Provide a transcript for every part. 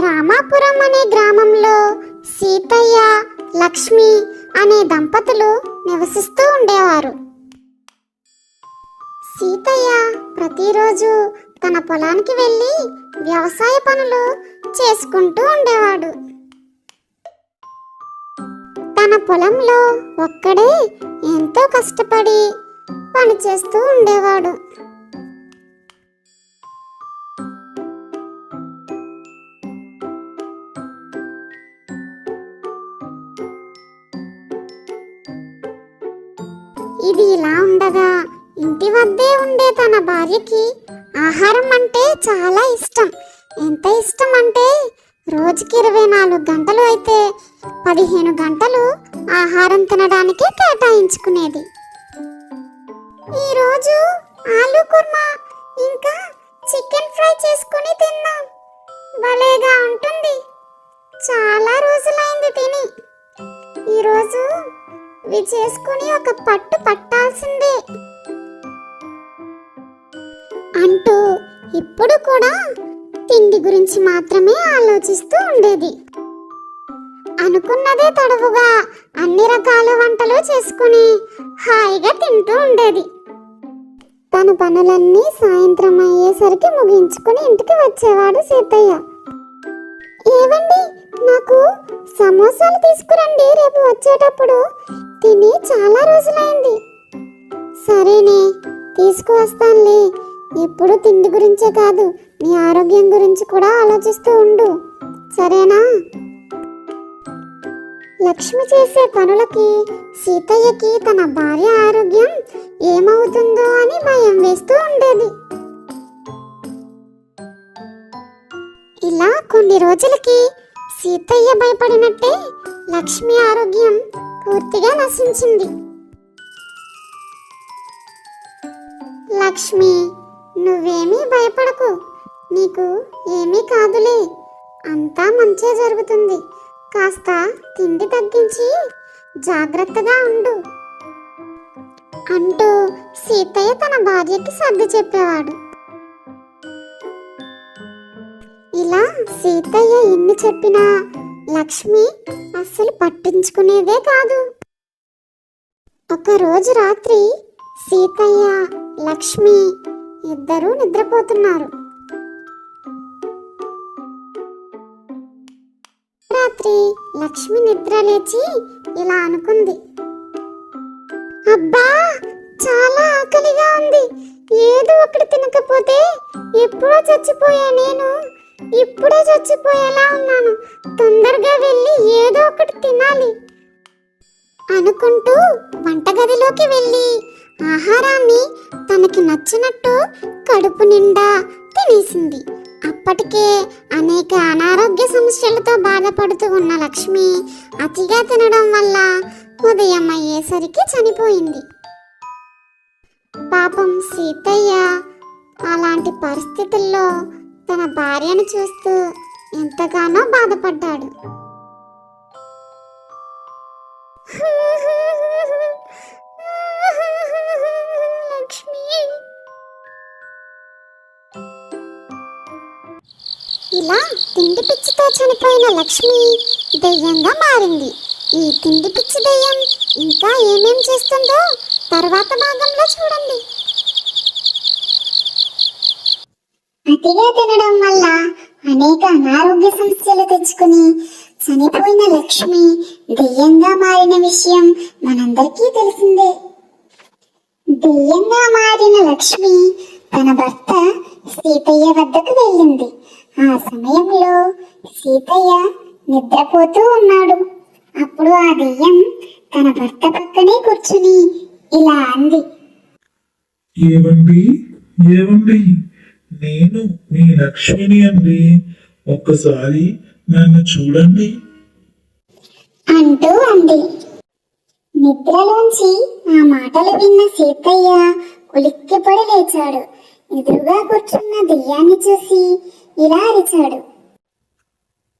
రామాపురం అనే గ్రామంలో సీతయ్య లక్ష్మి అనే దంపతులు నివసిస్తూ ఉండేవారు. సీతయ్య ప్రతిరోజు తన పొలానికి వెళ్ళి వ్యవసాయ పనులు చేసుకుంటూ ఉండేవాడు. తన పొలంలో ఒక్కడే ఎంతో కష్టపడి పనిచేస్తూ ఉండేవాడు. ఇది ఇలా ఉండగా ఇంటి వద్దే ఉండే తన భార్యకి ఆహారం అంటే చాలా ఇష్టం. ఎంత ఇష్టం అంటే రోజుకి ఇరవై నాలుగు గంటలు అయితే పదిహేను గంటలు ఆహారం తినడానికి కేటాయించుకునేది. ఈరోజు ఆలు కుర్మా ఇంకా చికెన్ ఫ్రై చేసుకుని తిన్నాం. భలేగా ఉంటుంది. చాలా రోజులైంది తిని. ఈరోజు ఇవి చేసుకుని ఒక పట్టు పట్టాల్సిందే. అంటూ ఇప్పుడు కూడా తిండి గురించి మాత్రమే ఆలోచిస్తూ ఉండేది. అనుకున్నదే తడవుగా అన్ని రకాల వంటలు చేసుకుని హాయిగా తింటూ ఉండేది. తన పనులన్నీ సాయంత్రం అయ్యేసరికి ముగించుకుని ఇంటికి వచ్చేవాడు సీతయ్య. ఏవండి నాకు సమోసాలు తీసుకురండి రేపు వచ్చేటప్పుడు. తిని చాలా రోజులైంది. సరేనే తీసుకువస్తానులే. ఎప్పుడు తిండి గురించే కాదు నీ ఆరోగ్యం గురించి కూడా ఆలోచిస్తూ ఉండు. సరేనా? లక్ష్మి చేసే పనులకి సీతయ్యకి తన భార్య ఆరోగ్యం ఏమవుతుందో అని భయం వేస్తూ ఉండేది. ఇలా కొన్ని రోజులకి సీతయ్య భయపడినట్టే లక్ష్మి ఆరోగ్యం పూర్తిగా నశించింది. లక్ష్మి నువ్వేమీ భయపడకు. నీకు ఏమీ కాదులే. అంతా మంచే జరుగుతుంది. కాస్త తిండి తగ్గించి జాగ్రత్తగా ఉండు. అంటూ సీతయ్య తన భార్యకి సర్ది చెప్పేవాడు. ఇలా సీతయ్య ఎన్ని చెప్పినా లక్ష్మి అస్సలు పట్టించుకునేదే కాదు. ఒకరోజు రాత్రి సీతయ్య లక్ష్మి ఇద్దరూ నిద్రపోతున్నారు. రాత్రి లక్ష్మి నిద్ర లేచి ఇలా అనుకుంది. అబ్బా చాలా ఆకలిగా ఉంది. ఏదో ఒకటి తినకపోతే ఎప్పుడో చచ్చిపోయా నేను ఇప్పుడే చచ్చిపోయేలా ఉన్నాను. తొందరగా వెళ్ళి ఏదో ఒకటి తినాలి అనుకుంటూ వంటగదిలోకి వెళ్ళి ఆహారాన్ని తనకి నచ్చినట్టు కడుపు నిండా తినేసింది. అప్పటికే అనేక అనారోగ్య సమస్యలతో బాధపడుతూ ఉన్న లక్ష్మి అతిగా తినడం వల్ల ఉదయం అయ్యేసరికి చనిపోయింది. పాపం సీతయ్య అలాంటి పరిస్థితుల్లో తన భార్యను చూస్తూ ఎంతగానో బాధపడ్డాడు. వల్ల తిండి పిచ్చితో చనిపోయిన లక్ష్మి దెయ్యంగా మారింది. ఈ తిండి పిచ్చి దెయ్యం ఇంకా ఏమేం చేస్తుందో తర్వాత భాగంలో చూడండి. అతిగా తినడం వల్ల అనేక అనారోగ్య సమస్యలు తెచ్చుకుని చనిపోయిన లక్ష్మి దెయ్యంగా మారిన విషయం మనందరికీ తెలిసిందే. దెయ్యంగా మారిన లక్ష్మి తన భర్త సీతయ్య వద్దకు వెళ్ళింది. ఆ సమయంలో సీతయ్య నిద్రపోతూ ఉన్నాడు. అప్పుడు ఆ దెయ్యం తన భర్త పక్కనే కూర్చుని ఇలా అంది. ఏవండి? ఏవండి? నేను మీ లక్ష్మిని అండి. ఒక్కసారి నన్ను చూడండి. అంటూ అంది. నిద్రలోంచి ఆ మాటలు విన్న సీతయ్య ఉలిక్కిపడి లేచాడు. ఎదురుగా కూర్చున్న దెయ్యాన్ని చూసి ఇలా అరిచాడు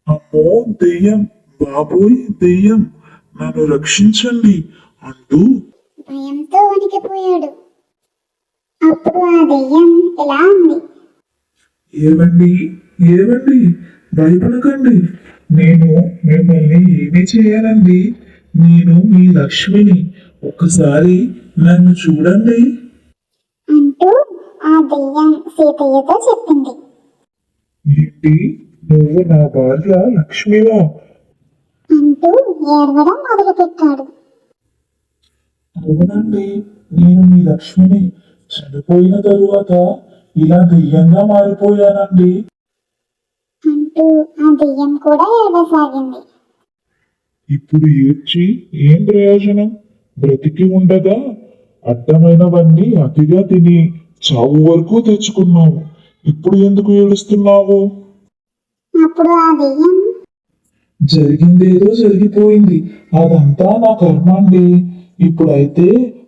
అమ్మో దెయ్యం బాబోయ్ దెయ్యం నన్ను రక్షించండి అంటూ భయంతో వణికిపోయాడు. అప్పుడు ఆ దెయ్యం ఇలా ఉంది ఏవండి ఏవండి? భయపడకండి. నేను మిమ్మల్ని ఏమీ చేయనండి? నేను మీ లక్ష్మిని. ఒక్కసారి నన్ను చూడండి. అంటూ ఆ దెయ్యం సీతయ్యతో చెప్పింది. ఏంటి నువ్వు నా భార్య లక్ష్మివా? అంటూ ఏడవడం మొదలుపెట్టాడు. అవునండి నేను మీ లక్ష్మిని చనిపోయిన తరువాత ఇలా దెయ్యంగా మారిపోయానండి. అంటూ ఆ దెయ్యం కూడా ఏడవసాగింది. ఇప్పుడు ఏడ్చి ఏం ప్రయోజనం? బ్రతికి ఉండగా అడ్డమైనవన్నీ అతిగా తిని చావు వరకు తెచ్చుకున్నావు. ఇప్పుడు ఎందుకు ఏడుస్తున్నావు? అప్పుడు ఆ దెయ్యం జరిగిందేదో జరిగిపోయింది. అదంతా నా కర్మ అండి. ఇప్పుడైతే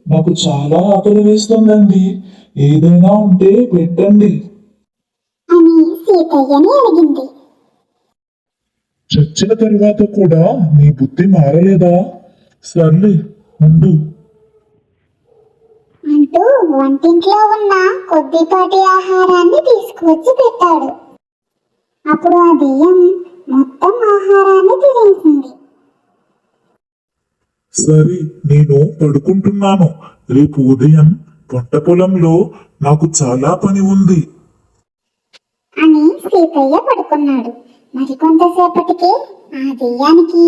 నాకు చాలా ఆకలి వేస్తుందండి. ఏదైనా ఉంటే పెట్టండి. అని సీతయ్యని అడిగింది. చచ్చిన తరువాత కూడా నీ బుద్ధి మారలేదా? సర్లే ఉండు. అంటూ వంటింట్లో ఉన్న కొద్దిపాటి ఆహారాన్ని తీసుకువచ్చి పెట్టాడు. అప్పుడు ఆ దెయ్యం మొత్తం ఆహారాన్ని తినేసింది. సరే నేను పడుకుంటున్నాను. రేపు ఉదయం పంట పొలంలో నాకు చాలా పని ఉంది. అని సీతయ్య పడుకున్నాడు. మరికొంతసేపటికి ఆ దెయ్యానికి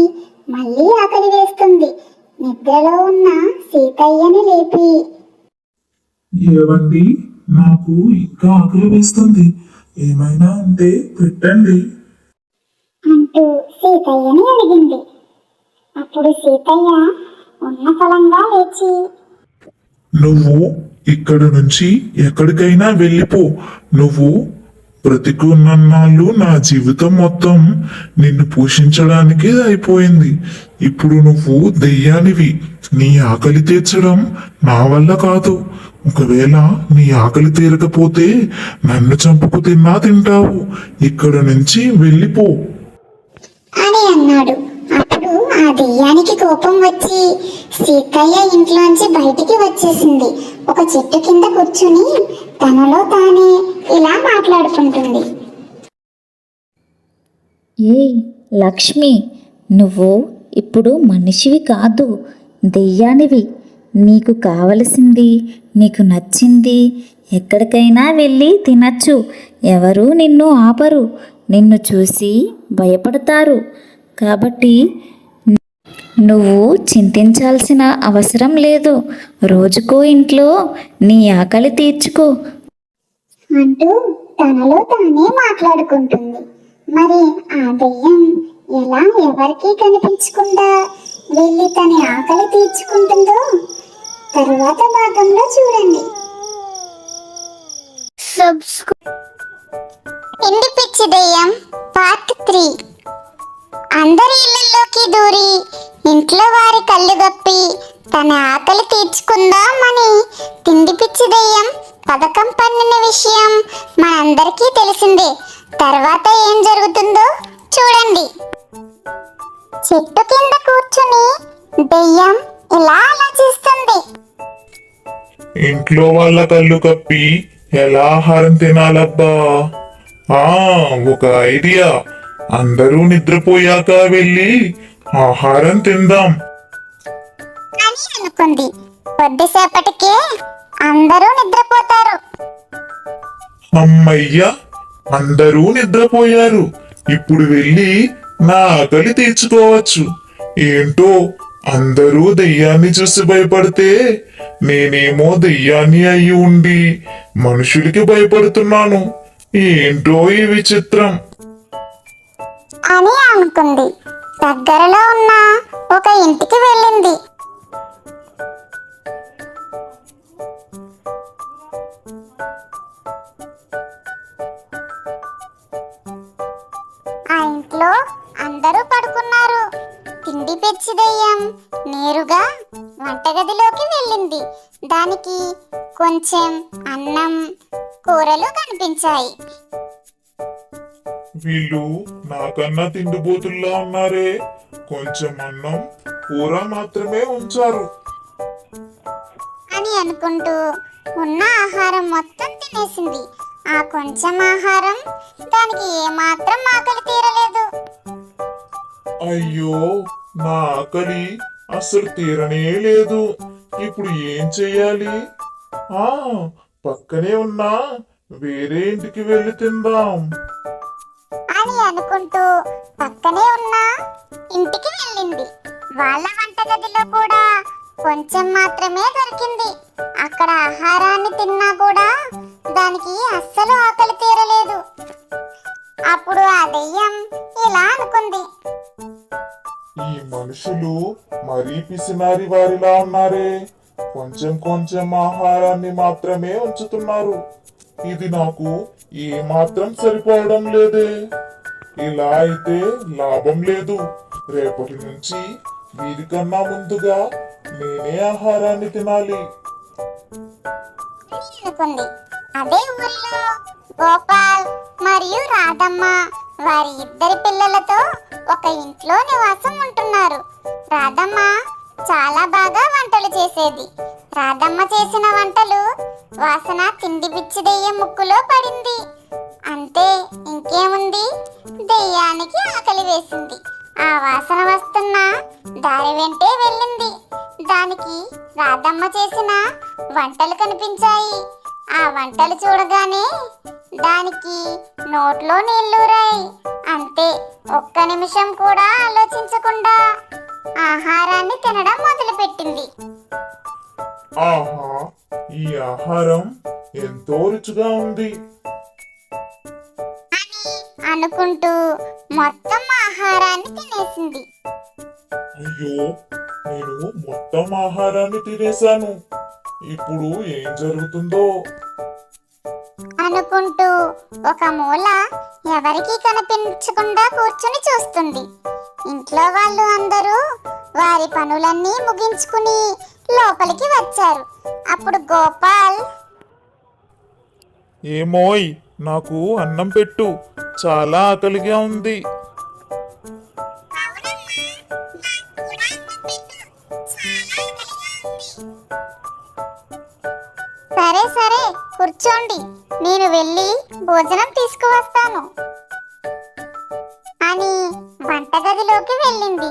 మళ్ళీ ఆకలి వేస్తుంది. నిద్రలో ఉన్న సీతయ్యని లేపి ఏవండి? నాకు ఇంకా ఆకలి వేస్తుంది. ఏమైనా ఉంటే పెట్టండి. అంటూ సీతయ్యని అడిగింది. అప్పుడు సీతయ్య ఉన్న ఫలంగా లేచి. నువ్వు ఇక్కడ నుంచి ఎక్కడికైనా వెళ్ళిపో. నువ్వు బ్రతికున్నన్నాళ్ళు నా జీవితం మొత్తం నిన్ను పోషించడానికే అయిపోయింది. ఇప్పుడు నువ్వు దెయ్యానివి. నీ ఆకలి తీర్చడం నా వల్ల కాదు. ఒకవేళ నీ ఆకలి తీరకపోతే నన్ను చంపుకు తిన్నా తింటావు. ఇక్కడ నుంచి వెళ్ళిపో. అని అన్నాడు. అప్పుడు ఆ దెయ్యానికి కోపం వచ్చి సీతయ్య ఇంట్లోంచి బయటికి వచ్చేసింది. ఒక చెట్టు కింద కూర్చుని తనలో తానే ఇలా మాట్లాడుకుంటుంది. ఏయ్ లక్ష్మి నువ్వు ఇప్పుడు మనిషివి కాదు. దెయ్యానివి. నీకు కావలసింది నీకు నచ్చింది ఎక్కడికైనా వెళ్ళి తినచ్చు. ఎవరూ నిన్ను ఆపరు. నిన్ను చూసి భయపడతారు. కాబట్టి నువ్వు చింతించాల్సిన అవసరం లేదు. రోజుకో ఇంట్లో నీ ఆకలి తీర్చుకో. అంటూ తనలో తానే మాట్లాడుకుంటుంది. మరి ఆ దెయ్యం ఎలా ఎవరికీ కనిపించకుండా వెళ్ళి తన ఆకలి తీర్చుకుంటుందో తరువాత భాగంలో చూడండి. ఇండి పిచ్చి దెయ్యం పార్ట్ త్రీ. అందరి ఇళ్ళల్లోకి దూరి ఇంట్లో వారి కళ్ళు గప్పి తన ఆకలి తీర్చుకుందామని తిండి పిచ్చి దెయ్యం పథకం పన్నిన విషయం మనందరికీ తెలిసిందే. తర్వాత ఏం జరుగుతుందో చూడండి. దెయ్యం ఇలా ఆలోచిస్తుంది. ఇంట్లో వాళ్ళ కళ్ళు కప్పి ఎలా ఆహారం తినాలబ్బా? ఆ ఒక ఐడియా. అందరూ నిద్రపోయాక వెళ్ళి ఆహారం తిందాం. అని అనుకుంది. కొద్దిసేపటికే అందరూ నిద్రపోతారు. అమ్మయ్య అందరూ నిద్రపోయారు. ఇప్పుడు వెళ్ళి నా ఆకలి తీర్చుకోవచ్చు. ఏంటో అందరూ దయ్యాన్ని చూసి భయపడితే నేనేమో దయ్యాన్ని అయి ఉండి మనుషులకి భయపడుతున్నాను. ఏంటో ఈ విచిత్రం? అని అనుకుంది. దగ్గరలో ఉన్న ఒక ఇంటికి వెళ్ళింది. తిండి పెచ్చి దెయ్యం నేరుగా వంటగదిలోకి వెళ్ళింది. దానికి కొంచెం అన్నం కూరలు కనిపించాయి. వీళ్ళు నాకన్నా తిండిపోతుల్లా ఉన్నారే. కొంచెం అన్నం కూర మాత్రమే ఉంచారు. అనుకుంటూ ఉన్న ఆహారం మొత్తం తినేసింది. ఆ కొంచెం ఆహారం దానికి ఏమాత్రం ఆకలి తీరలేదు. అయ్యో నా ఆకలి అస్సలు తీరనే లేదు. ఇప్పుడు ఏం చెయ్యాలి? ఆ పక్కనే ఉన్నా వేరే ఇంటికి వెళ్ళి తిందాం. అని అనుకుంటూ పక్కనే ఉన్న ఇంటికి వెళ్ళింది. వాళ్ళ వంటగదిలో కూడా కొంచెం మాత్రమే దొరికింది. అక్కడ ఆహారాన్ని తిన్నా కూడా దానికి అస్సలు ఆకలి తీరలేదు. అప్పుడు ఆ దెయ్యం ఇలా అనుకుంది. ఈ మనుషులు మరీ పిసినారి వారిలా ఉన్నారే. కొంచెం కొంచెం ఆహారాన్ని మాత్రమే ఉంచుతున్నారు. ఇది నాకు ఏ మాత్రం సరిపోవడం లేదే. ఇలా అయితే లాభం లేదు. రేపటి నుంచి వీరికన్నా ముందుగా నేనే ఆహారాన్ని తినాలి. అదే ఊరిలో గోపాల్ మరియు రాధమ్మ. వారి ఇద్దరి పిల్లలతో ఒక ఇంట్లో నివాసం ఉంటున్నారు. రాధమ్మ చాలా బాగా వంటలు చేసేది. రాధమ్మ చేసిన వంటలు వాసన తిండి పిచ్చి దెయ్యం ముక్కులో పడింది. అంతే ఇంకేముంది? దెయ్యానికి ఆకలి వేసింది. ఆ వాసన వస్తున్న దారి వెంటే వెళ్ళింది. దానికి రాధమ్మ చేసిన వంటలు కనిపించాయి. ఆ వంటలు చూడగానే దానికి నోట్లో నీళ్ళూరాయి అంతే ఒక్క నిమిషం కూడా ఆలోచించకుండా ఆహారాన్ని తినడం మొదలుపెట్టింది. ఆహా ఈ ఆహారం ఎంతో రుచిగా ఉంది. అని అనుకుంటూ మొత్తం ఆహారాన్ని తినేసింది. అయ్యో నేను మొత్తం ఆహారాన్ని తినేశాను. ఇప్పుడు ఏం జరుగుతుందో? అనుకుంటూ ఒక మూల ఎవరికీ కనిపించకుండా కూర్చుని చూస్తుంది. ఇంట్లో వాళ్ళు అందరూ వారి పనులన్నీ ముగించుకుని లోపలికి వచ్చారు. అప్పుడు గోపాల్ ఏమోయ్ నాకు అన్నం పెట్టు. చాలా ఆకలిగా ఉంది. సరే సరే కూర్చోండి. నేను వెళ్ళి భోజనం తీసుకువస్తాను. అని వంటగదిలోకి వెళ్ళింది.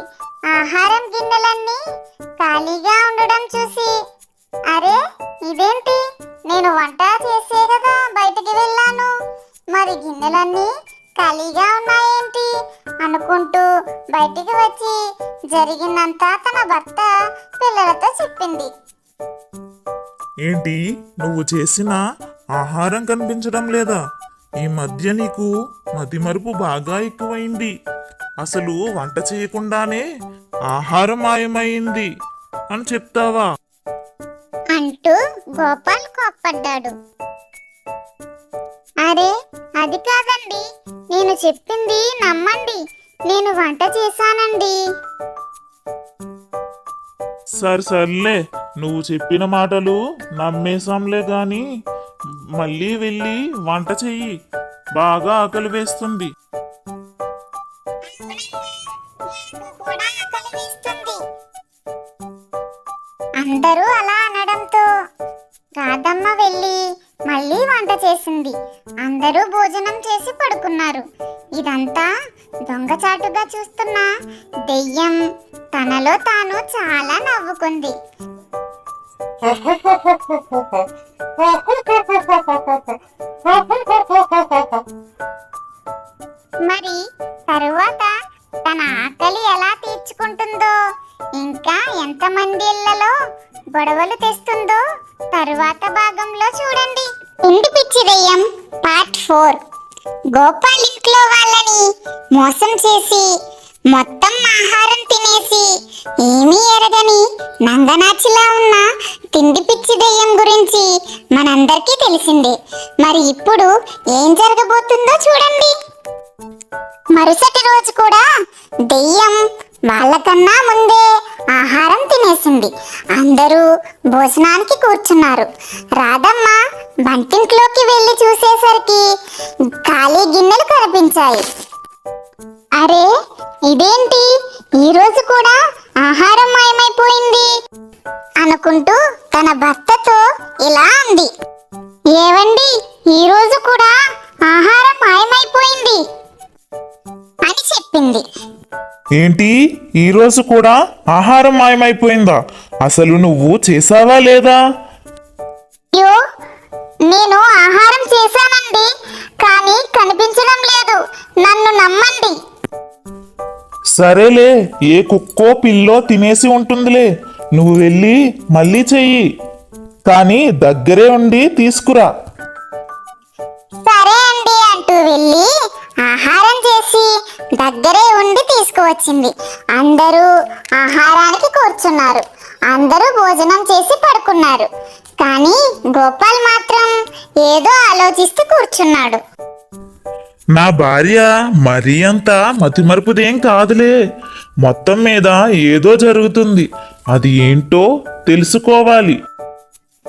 ఆహారం గిన్నెలన్నీ ఖాళీగా ఉండడం చూసి అరే ఇదేంటి? నేను వంట చేసే కదా బయటికి వెళ్ళాను. మరి గిన్నెలన్నీ ఖాళీగా ఉన్నాయేంటి? అనుకుంటూ బయటికి వచ్చి జరిగిందంతా తన భర్త పిల్లలతో చెప్పింది. ఏంటి? నువ్వు చేసిన ఆహారం కనిపించడం లేదా? ఈ మధ్య నీకు మతిమరుపు బాగా ఎక్కువైంది. అసలు వంట చేయకుండానే ఆహారం మాయమైంది అని చెప్తావా? అంటూ గోపాల్ కోప్పడ్డాడు. అరే అది కాదండి. నేను చెప్పింది నమ్మండి. నేను వంట చేశానండి. సరే సర్లే. నువ్వు చెప్పిన మాటలు నమ్మేశాంలే గాని మళ్ళీ వెళ్ళి వంట చెయ్యి. బాగా ఆకలి వేస్తుంది. అందరూ అలా అనడంతో రాధమ్మ వెళ్ళి మళ్ళీ వంట చేసింది. అందరూ భోజనం చేసి పడుకున్నారు. ఇదంతా దొంగచాటుగా చూస్తున్న దెయ్యం. తనలో తాను చాలా నవ్వుకుంది. మరి తరువాత తన ఆకలి ఎలా తీర్చుకుంటుందో ఇంకా ఎంతమంది ఇళ్ళలో గొడవలు తెస్తుందో తరువాత భాగంలో చూడండి. ఇంటి పిచ్చి దెయ్యం పార్ట్ ఫోర్. గోపాల్ ఇంట్లో వాళ్ళని మోసం చేసి మొత్తం ఆహారం తినేసి ఏమీ ఎరగని నందనాచిలా ఉన్న తిండి పిచ్చి దెయ్యం గురించి మనందరికీ తెలిసిందే. మరి ఇప్పుడు ఏం జరగబోతుందో చూడండి. మరుసటి రోజు కూడా దెయ్యం వాళ్ళకన్నా ముందే ఆహారం తినేసింది. అందరూ భోజనానికి కూర్చున్నారు. రాధమ్మ వంటింట్లోకి వెళ్ళి చూసేసరికి ఖాళీ గిన్నెలు కనిపించాయి. అరే ఇదేంటి? ఈరోజు కూడా ఆహారం మాయమైపోయింది. అనుకుంటూ తన భర్తతో ఇలా అంది. ఏవండి ఈరోజు కూడా ఆహారం మాయమైపోయింది అని చెప్పింది. ఏంటి? ఈరోజు కూడా ఆహారం మాయమైపోయిందా? అసలు నువ్వు చేసావా లేదా? నేను ఆహారం చేశానండి కానీ కనిపించడం లేదు. నన్ను నమ్మండి. సరేలే ఏ కుక్కో పిల్లో తినేసి ఉంటుందిలే. నువ్వు వెళ్ళి మళ్ళీ చెయ్యి. కానీ దగ్గరే ఉండి తీసుకురా. సరే అండి అంటూ వెళ్ళి ఆహారం చేసి దగ్గరే ఉండి తీసుకువచ్చింది. అందరూ ఆహారానికి కూర్చున్నారు. అందరూ భోజనం చేసి పడుకున్నారు. కానీ గోపాల్ మాత్రం ఏదో ఆలోచిస్తూ కూర్చున్నాడు. నా భార్య మరీ అంత మతిమరుపుదేం కాదులే. మొత్తం మీద ఏదో జరుగుతుంది. అది ఏంటో తెలుసుకోవాలి.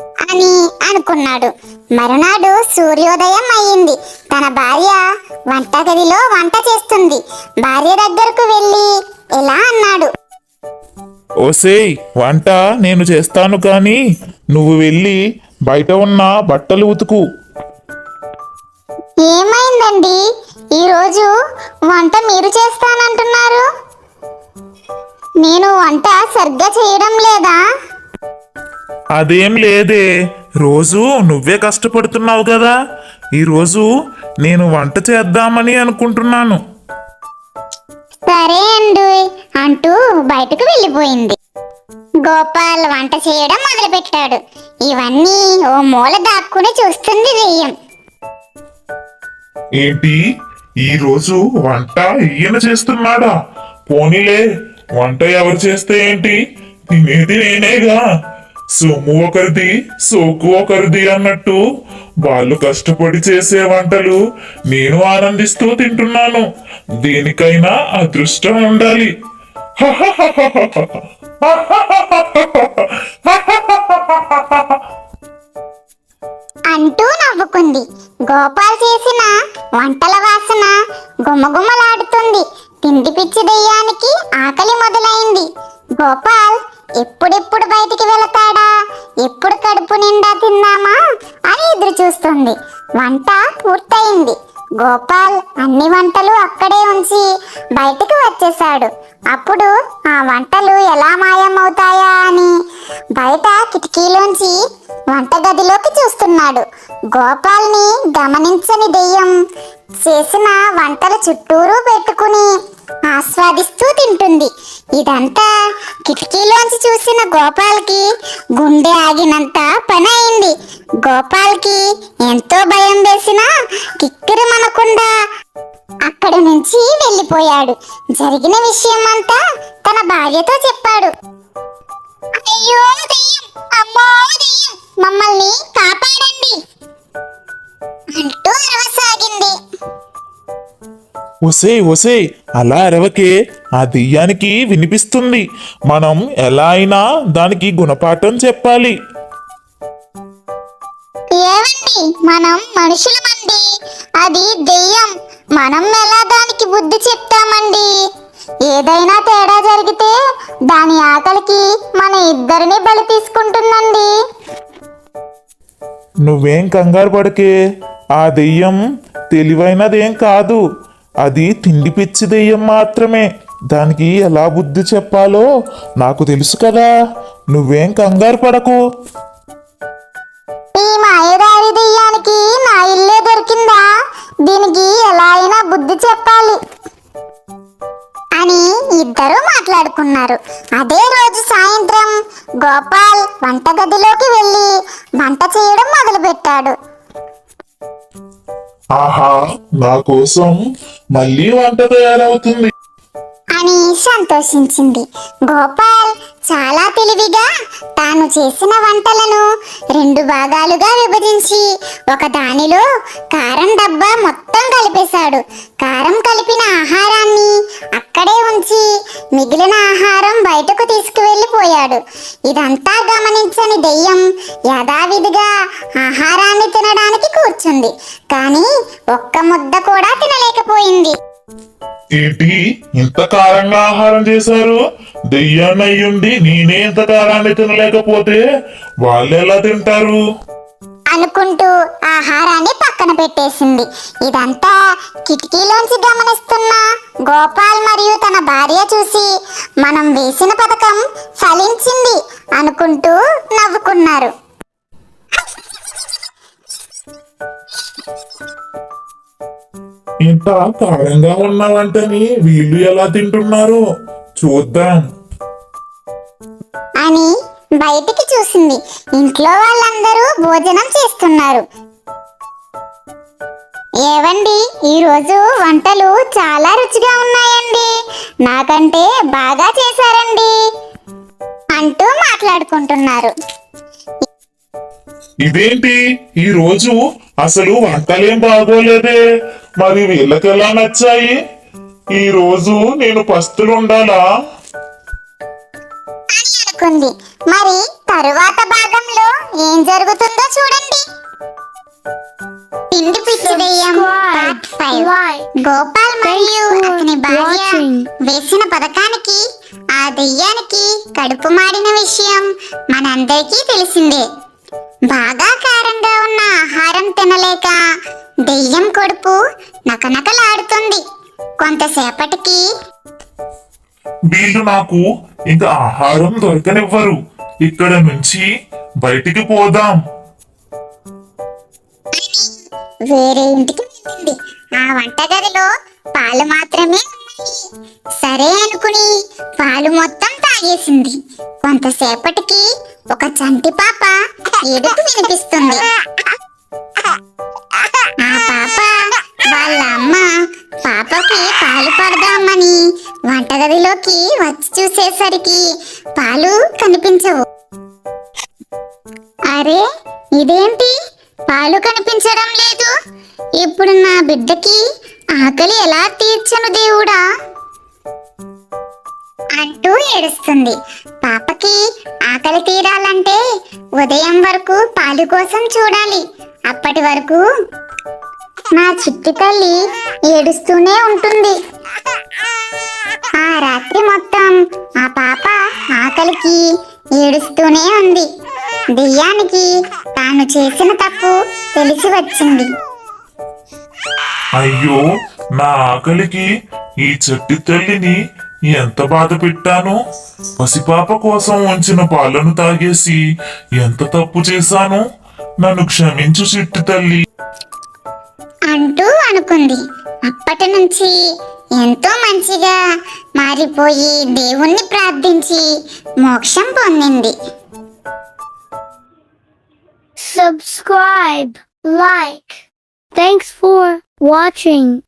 అని అనుకున్నాడు. మరునాడు సూర్యోదయం అయ్యింది. తన భార్య వంటగదిలో వంట చేస్తుంది. భార్య దగ్గరకు వెళ్ళి ఇలా అన్నాడు? ఓసేయ్ వంట నేను చేస్తాను కానీ నువ్వు వెళ్ళి బయట ఉన్న బట్టలు ఉతుకు. ఏమైందండి? ఈరోజు వంట మీరు చేస్తానంటున్నారు? నేను వంట సరిగ్గా చేయడం లేదా? అదేం లేదే రోజు నువ్వే కష్టపడుతున్నావు కదా. ఈరోజు నేను వంట చేద్దామని అనుకుంటున్నాను. సరే అండి అంటూ బయటకు వెళ్ళిపోయింది. గోపాల్ వంట చేయడం మొదలుపెట్టాడు. ఇవన్నీ ఓ మూల దాక్కుని చూస్తుంది దెయ్యం ఏంటి? ఈరోజు వంట ఈయన చేస్తున్నాడా? పోనీలే వంట ఎవరు చేస్తే ఏంటి? తినేది నేనేగా. సొమ్ము ఒకరిది సోకు ఒకరిది అన్నట్టు వాళ్ళు కష్టపడి చేసే వంటలు నేను ఆనందిస్తూ తింటున్నాను. దేనికైనా అదృష్టం ఉండాలి. అంటూ నవ్వుకుంది. గోపాల్ చేసిన వంటల వాసన గుమగుమలాడుతుంది. తిండి పిచ్చి దెయ్యానికి ఆకలి మొదలైంది. గోపాల్ ఎప్పుడెప్పుడు బయటికి వెళతాడా? ఎప్పుడు కడుపు నిండా తిన్నామా అని ఎదురు చూస్తుంది. వంట పూర్తయింది. గోపాల్ అన్ని వంటలు అక్కడే ఉంచి బయటికి వచ్చేశాడు. అప్పుడు ఆ వంటలు ఎలా మాయమవుతాయా అని బయట కిటికీలోంచి వంటగదిలోకి చూస్తున్నాడు. గోపాల్ని గమనించని దెయ్యం చేసిన వంటల చుట్టూరు పెట్టుకుని ఆస్వాదిస్తూ తింటుంది. ఇదంతా కిటికీలోంచి చూసిన గోపాల్కి గుండె ఆగినంత పని అయింది గోపాల్కి ఎంతో భయం వేసినా కిక్కిరి మనకుండా అక్కడి నుంచి వెళ్ళిపోయాడు. జరిగిన విషయం అంతా తన భార్యతో చెప్పాడు. అయ్యో దెయ్యం అమ్మో దెయ్యం మమ్మల్ని కాపాడండి అంటూ అరవసాగింది ఒసే ఒసే అలా అరవకే ఆ దెయ్యానికి వినిపిస్తుంది మనం ఎలా అయినా దానికి గుణపాఠం చెప్పాలి ఏవండి మనం మనుషులమండి అది దెయ్యం మనం ఎలా దానికి బుద్ధి చెప్తామండి ఏదైనా తేడా జరిగితే దాని ఆకలికి మన ఇద్దరిని బలి తీసుకుంటుందండి. నువ్వేం కంగారు పడకే. ఆ దెయ్యం తెలివైనదేం కాదు. అది తిండి పిచ్చి దెయ్యం మాత్రమే. దానికి ఎలా బుద్ధి చెప్పాలో నాకు తెలుసు కదా. నువ్వేం కంగారు పడకు. ఈ మాయదారి దెయ్యానికి నా ఇల్లే దొరికిందా? దీనికి ఎలా అయినా బుద్ధి చెప్పాలి. అని ఇద్దరు మాట్లాడుకున్నారు. అదే రోజు సాయంత్రం గోపాల్ వంటగదిలోకి వెళ్ళి వంట చేయడం మొదలుపెట్టాడు. ఆహా నా కోసం మళ్ళీ వంట తయారవుతుంది. అని సంతోషించింది. గోపాల్ చాలా తెలివిగా తాను చేసిన వంటలను రెండు భాగాలుగా విభజించి ఒక దానిలో కారం డబ్బా మొత్తం కలిపేశాడు. కారం కలిపిన ఆహారాన్ని అక్కడే ఉంచి మిగిలిన ఆహారం బయటకు తీసుకువెళ్ళిపోయాడు. ఇదంతా గమనించని దెయ్యం యథావిధిగా ఆహారాన్ని తినడానికి కూర్చుంది. కానీ ఒక్క ముద్ద కూడా తినలేకపోయింది. ఏంటి? ఇంత కారంగా ఆహారం చేశారు? దెయ్యాన్నయ్యుండి నేనే ఇంత కారాన్ని తినలేకపోతే వాళ్ళు ఎలా తింటారు? అనుకుంటూ ఆహారాన్ని పక్కన పెట్టేసింది. ఇదంతా కిటికీలోంచి గమనిస్తున్న గోపాల్ మరియు తన భార్య చూసి మనం వేసిన పథకం ఫలించింది అనుకుంటూ నవ్వుకున్నారు. ఇంత కారంగా ఉన్న వంటని వీళ్ళు ఎలా తింటున్నారు? చూద్దాం. అని బయటికి చూసింది. ఇంట్లో వాళ్ళందరూ భోజనం చేస్తున్నారు. ఏవండి ఈరోజు వంటలు చాలా రుచిగా ఉన్నాయండి. నాకంటే బాగా చేశారండి. అంటూ మాట్లాడుకుంటున్నారు. ఇదేంటి? ఈ రోజు అసలు వంటలేం బాగోలేదే. మరి వీళ్ళకి ఎలా నచ్చాయి? ఈ రోజు నేను పస్తులు ఉండాలా అనుకుంది. మరి తరువాత భాగంలో ఏం జరుగుతుందో చూడండి. పిండి పిచ్చి దెయ్యం పార్ట్ ఫైవ్. గోపాల్ మరియు అతని భార్య వేసిన పథకానికి ఆ దెయ్యానికి కడుపు మాడిన విషయం మనందరికీ తెలిసిందే. బాగా కారంగా ఉన్న ఆహారం తినలేక దెయ్యం కొడుకు నకనకలాడుతుంది. కొంతసేపటికి వీళ్ళు నాకు ఇంకా ఆహారం దొరకనివ్వరు. ఇక్కడ నుంచి బయటికి పోదాం. వేరే ఇంటికి వెళ్ళింది. ఆ వంటగదిలో పాలు మాత్రమే సరే అనుకుని పాలు మొత్తం తాగేసింది. కొంతసేపటికి ఒక చంటి పాప ఏడుపు వినిపిస్తుంది. వాళ్ళ అమ్మ. పాపకి పాలు పడదామని వంటగదిలోకి వచ్చి చూసేసరికి పాలు కనిపించవు. అరే ఇదేంటి? పాలు కనిపించడం లేదు. ఇప్పుడు నా బిడ్డకి ఆకలి ఎలా తీర్చను దేవుడా? అంటూ ఏడుస్తుంది. పాపకి ఆకలి తీరాలంటే ఉదయం వరకు పాలు కోసం చూడాలి. అప్పటి వరకు నా చిట్టి తల్లి ఏడుస్తూనే ఉంటుంది. ఆ రాత్రి మొత్తం ఆ పాప ఆకలికి ఏడుస్తూనే ఉంది. దెయ్యానికి తాను చేసిన తప్పు తెలిసి వచ్చింది. అయ్యో నా ఆకలికి ఈ చెట్టి తల్లిని ఎంత బాధ పెట్టాను? పసిపాప కోసం ఉంచిన పాలను తాగేసి ఎంత తప్పు చేశాను? నన్ను క్షమించు చెట్టు తల్లి. అంటూ అనుకుంది. అప్పటి నుంచి ఎంతో మంచిగా మారిపోయి దేవుణ్ణి ప్రార్థించి మోక్షం పొందింది. Subscribe like thanks for watching